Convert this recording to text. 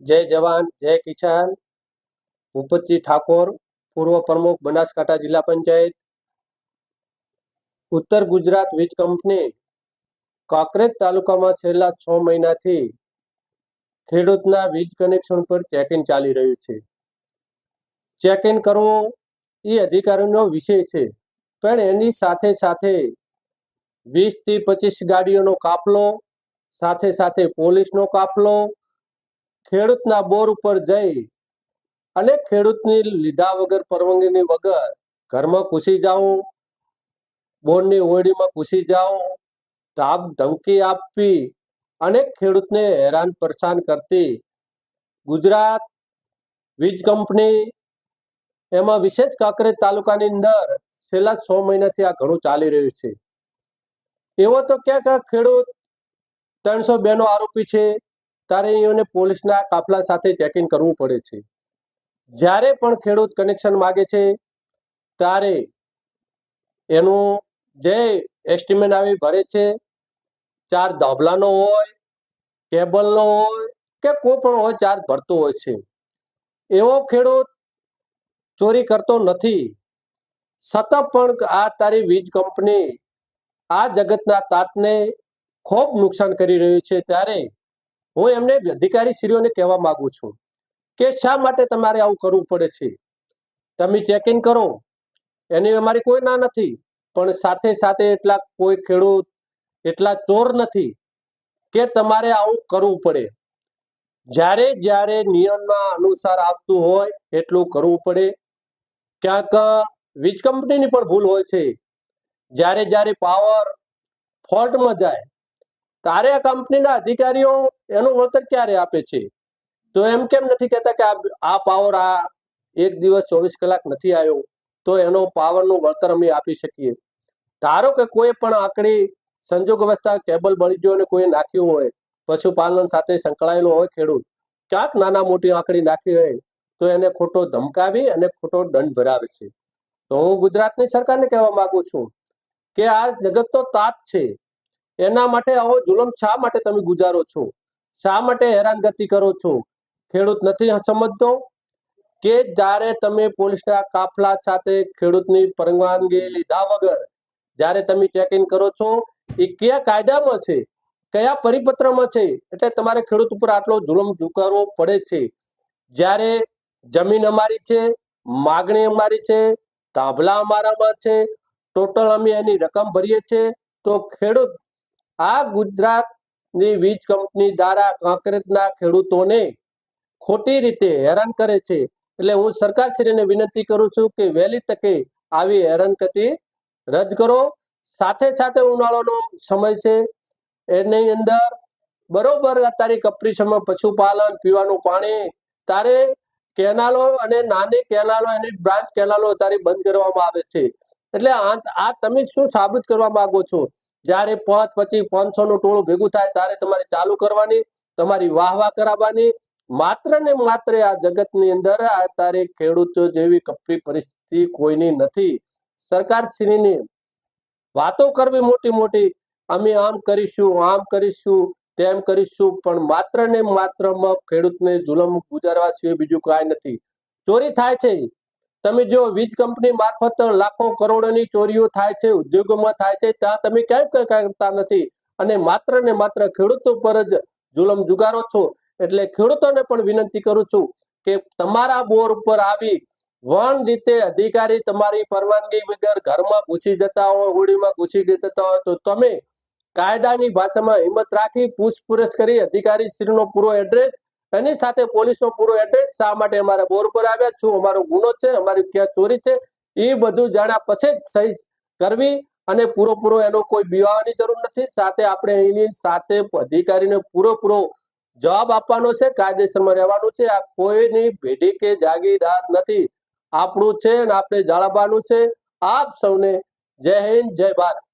જય જવાન, જય કિસાન. ભૂપતજી ઠાકોર, પૂર્વ પ્રમુખ, બનાસકાંઠા જિલ્લા પંચાયત. ઉત્તર ગુજરાત વીજ કંપની, કાંકરેજ તાલુકામાં છેલ્લા છ મહિનાથી ખેડૂતના વીજ કનેક્શન પર ચેકિંગ ચાલી રહ્યું છે. ચેકિંગ કરવું એ અધિકારીનો વિષય છે, પણ એની સાથે સાથે વીસથી પચીસ ગાડીઓનો કાફલો, સાથે સાથે પોલીસનો કાફલો ખેડૂતના બોર ઉપર જઈ અને ખેડૂતની લીધા વગર પરવાનગીની વગર ઘરમાં ઘૂસી જાઉં, બોરની ઓરડીમાં ઘૂસી જાઉં, તાપ ધમકી આપવી અને ખેડૂતને હેરાન પરેશાન કરતી. ગુજરાત વીજ કંપની એમાં વિશેષ કાંકરેજ તાલુકાની અંદર છેલ્લા છ મહિનાથી આ ઘણું ચાલી રહ્યું છે. એવો તો ક્યાંક ખેડૂત ત્રણસો બેનો આરોપી છે. એને પોલીસના કાફલા સાથે ચેકિંગ કરવું પડે છે. જ્યારે પણ ખેડૂત કનેક્શન માગે છે, ત્યારે એનું જે એસ્ટિમેટ આવી ભરે છે, ચાર ધાબલાનો હોય, કેબલનો હોય, કે કોઈ પણ હોય ચાર્જ ભરતો હોય છે. એવો ખેડૂત ચોરી કરતો નથી. સતત પણ આ તારી વીજ કંપની આ જગતના તાતને ખૂબ નુકસાન કરી રહ્યું છે. ત્યારે હું એમને અધિકારી શ્રીઓને કહેવા માંગુ છું કે શા માટે તમારે આવું કરવું પડે છે? તમે ચેક ઇન કરો. એની અમારી કોઈ ના નથી, પણ સાથે સાથે એટલા કોઈ ખેડૂત, એટલા ચોર નથી કે તમારે આવું કરવું પડે. જ્યારે જ્યારે નિયમના અનુસાર આપતું હોય એટલું કરવું પડે. ક્યાંક વીજ કંપનીની પણ ભૂલ હોય છે. જ્યારે જ્યારે પાવર ફોલ્ટમાં જાય ત્યારે આ કંપનીના અધિકારીઓ એનું વળતર ક્યારે આપે છે? તો એમ કેમ નથી કહેતા કે આ- પાવર આ એક દિવસ ચોવીસ કલાક નથી આવ્યો, તો એનો પાવરનું વળતર અમે આપી શકીએ. ધારો કે કોઈ પણ આંકડી સંજોગ અવસ્થા કેબલ બળી ગયો અને કોઈ નાખ્યું હોય પશુપાલન સાથે સંકળાયેલો હોય ખેડૂત, ક્યાંક નાના મોટી આંકડી નાખી હોય, તો એને ખોટો ધમકાવી અને ખોટો દંડ ભરાવે છે. તો હું ગુજરાતની સરકારને કહેવા માંગુ છું કે આ જગત તો તાત છે. એના માટે આવો જુલમ શા માટે તમે ગુજારો છો? શા માટે હેરાનગતિ કરો છો? ખેડૂત નથી સમજતો કે જ્યારે તમે પોલીસના કાફલા સાથે ખેડૂતની પરવાનગી લીધા વગર જ્યારે તમે ચેકિંગ કરો છો, એ કયા કાયદામાં છે? કયા પરિપત્રમાં છે? એટલે તમારે ખેડૂત ઉપર આટલો જુલમ ઝુકાવવો પડે છે. જ્યારે જમીન અમારી છે, માગણી અમારી છે તાંભલા અમારામાં છે, ટોટલ અમે એની રકમ ભરીએ છીએ, તો ખેડૂત આ ગુજરાતની વીજ કંપની દ્વારા કાંકરેજના ખેડૂતોને ખોટી રીતે હેરાન કરે છે. એટલે હું સરકારશ્રીને વિનંતી કરું છું કે વહેલી તકે આવી હેરાનગતિ રદ કરો. સાથે સાથે ઉનાળાનો સમય છે. એની અંદર બરોબર અત્યારે કપરીશમાં પશુપાલન, પીવાનું પાણી, તારે કેનાલો અને નાની કેનાલો એની બ્રાન્ચ કેનાલો અત્યારે બંધ કરવામાં આવે છે. એટલે આ આ તમે શું સાબિત કરવા માંગો છો? જ્યારે પાંચ પછી પાંચસો નું ટોળું ભેગું થાય ત્યારે તમારે ચાલુ કરવાની, તમારી વાહ વાહ કરાવવાની. માત્ર ને માત્ર આ જગતની અંદર આ તારે ખેડૂતો જેવી કપરી પરિસ્થિતિ કોઈની નથી. સરકાર શ્રીની વાતો કરવી મોટી મોટી, અમે આમ કરીશું આમ કરીશું, તેમ કરીશું, પણ માત્ર ને માત્ર ખેડૂતને જુલમ ગુજારવા સિવાય બીજું કાંઈ નથી. ચોરી થાય છે. તમે જો વીજ કંપની મારફત લાખો કરોડોની ચોરીઓ થાય છે, ઉદ્યોગોમાં થાય છે, ત્યાં તમે ક્યાંય કંઈ કરતા નથી. અને માત્ર ને માત્ર ખેડૂતો પર જ જુલમ જુગારો છો. એટલે ખેડૂતોને પણ વિનંતી કરું છું કે તમારા બોર ઉપર આવી વન રીતે અધિકારી તમારી પરવાનગી વગર ઘરમાં ઘૂસી જતા હોય, હોડીમાં ઘૂસી જતા હોય, તો તમે કાયદાની ભાષામાં હિંમત રાખી પૂછપરછ કરી અધિકારી શ્રીનો પૂરો એડ્રેસ એની સાથે પોલીસનો પૂરો એડ્રેસ શા માટે અમારે બોર પર આવ્યા છું અમારો ગુનો છે, અમારી ક્યાં ચોરી છે, એ બધું જાણ્યા પછી જ સહી કરવી અને પૂરો એનો કોઈ બીવાની જરૂર નથી. સાથે આપણે એની સાથે અધિકારીને પૂરો જવાબ આપવાનો છે, કાયદેસરમાં રહેવાનું છે. આ કોઈની ભેટી કે જાગીરદાર નથી. આપણું છે અને આપણે જાળવવાનું છે. આપ સૌને જય હિન્દ, જય ભારત.